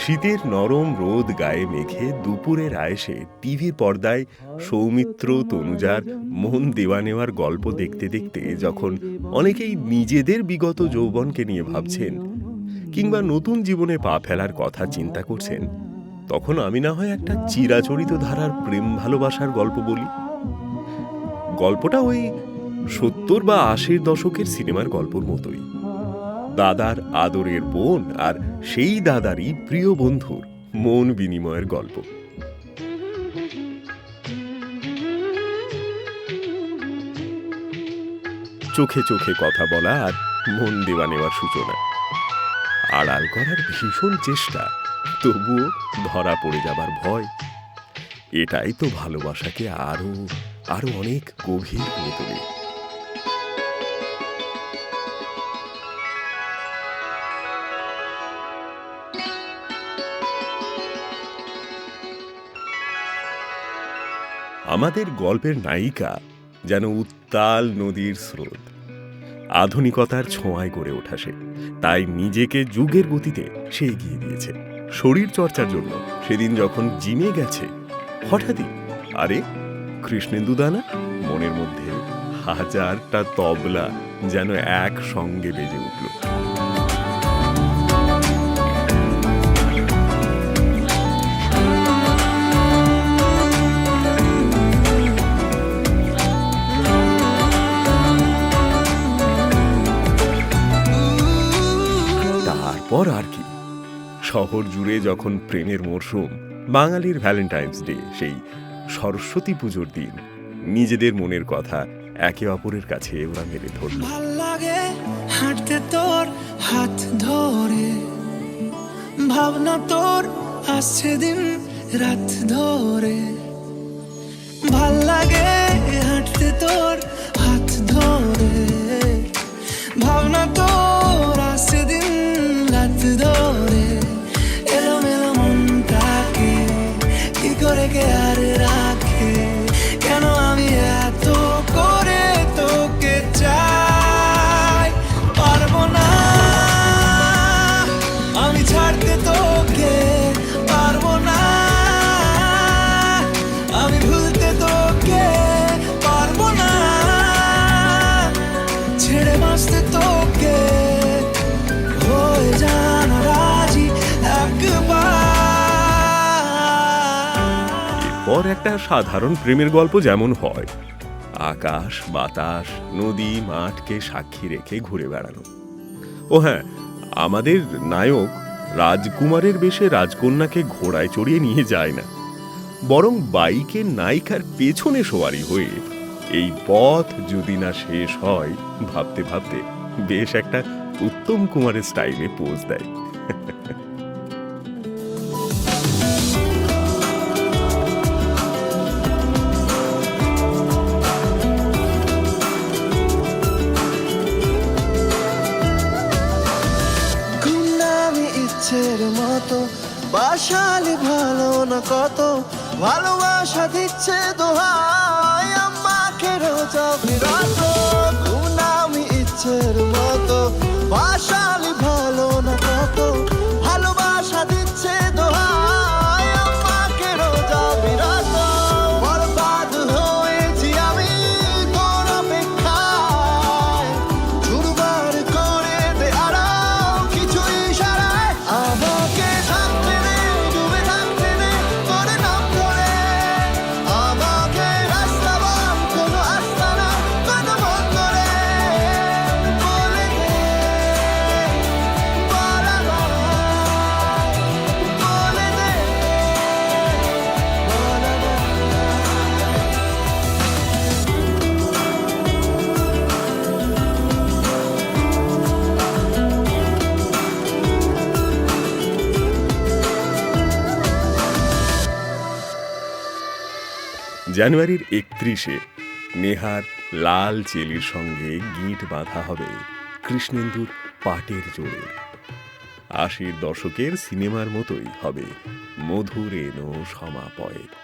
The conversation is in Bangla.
শীতের নরম রোদ গায়ে মেখে দুপুরের আয়েসে টিভির পর্দায় সৌমিত্র, তনুজার মন দেওয়া নেওয়ার গল্প দেখতে দেখতে যখন অনেকেই নিজেদের বিগত যৌবনকে নিয়ে ভাবছেন কিংবা নতুন জীবনে পা ফেলার কথা চিন্তা করছেন, তখন আমি না হয় একটা চিরাচরিত ধারার প্রেম ভালোবাসার গল্প বলি? গল্পটা ওই সত্তর বা আশির দশকের সিনেমার গল্পর মতোই। দাদার আদরের বোন আর সেই দাদারই প্রিয় বন্ধুর মন বিনিময়ের গল্প। চোখে চোখে কথা বলা আর মন দেওয়া নেওয়ার সূচনা। আড়াল করার ভীষণ চেষ্টা, তবুও ধরা পড়ে যাবার ভয়। এটাই তো ভালোবাসাকে আরও আরও অনেক গভীর করে তোলে। আমাদের গল্পের নায়িকা যেন উত্তাল নদীর স্রোত। আধুনিকতার ছোঁয়ায় গড়ে ওঠা সে। তাই নিজেকে যুগের গতিতে সে এগিয়ে দিয়েছে। শরীর চর্চার জন্য সেদিন যখন জিমে গেছে, হঠাৎই, আরে কৃষ্ণেন্দু দানা মনের মধ্যে হাজারটা তবলা যেন এক সঙ্গে বেজে উঠল। তারপর আর কি। শহর জুড়ে যখন প্রেমের মরশুম, বাঙালির ভ্যালেন্টাইন্স ডে সেই সরস্বতী পুজোর দিন, নিজেদের মনের কথা একে অপরের কাছে ওরা মেরে ধরল। লাগে হাঁটতে তোর হাত ধরে, ভাবনা তোর আসছে দিন রাত ধরে। ভালো লাগে হাঁটতে তোর হাত ধরে, ভাবনা তোর একবার। একটা সাধারণ প্রেমের গল্প যেমন হয়। আকাশ, বাতাস, নদী, মাঠকে সাক্ষী রেখে ঘুরে বেড়ানো। ও হ্যাঁ আমাদের নায়ক রাজকুমারের বেশে রাজকন্যাকে ঘোড়ায় চড়িয়ে নিয়ে যায় না। বরং বাইকের নায়িকার পেছনে সোয়ারি হয়ে এই পথ যদি না শেষ হয়, ভাবতে ভাবতে বেশ একটা উত্তম কুমারের স্টাইলে পোজ দেয়। ইচ্ছের মতো। বাসাল ভালো না কত? ভালোবাসা দিচ্ছে দোহাই আমাকে রোজা বিরত গুন্ডামি ইচ্ছের মতো। বাসালি জানুয়ারির একত্রিশে নেহার লাল চেলির সঙ্গে গিট বাঁধা হবে কৃষ্ণেন্দুর পাটের জোরে। আশির দশকের সিনেমার মতোই হবে মধুরেন সমাপয়েত।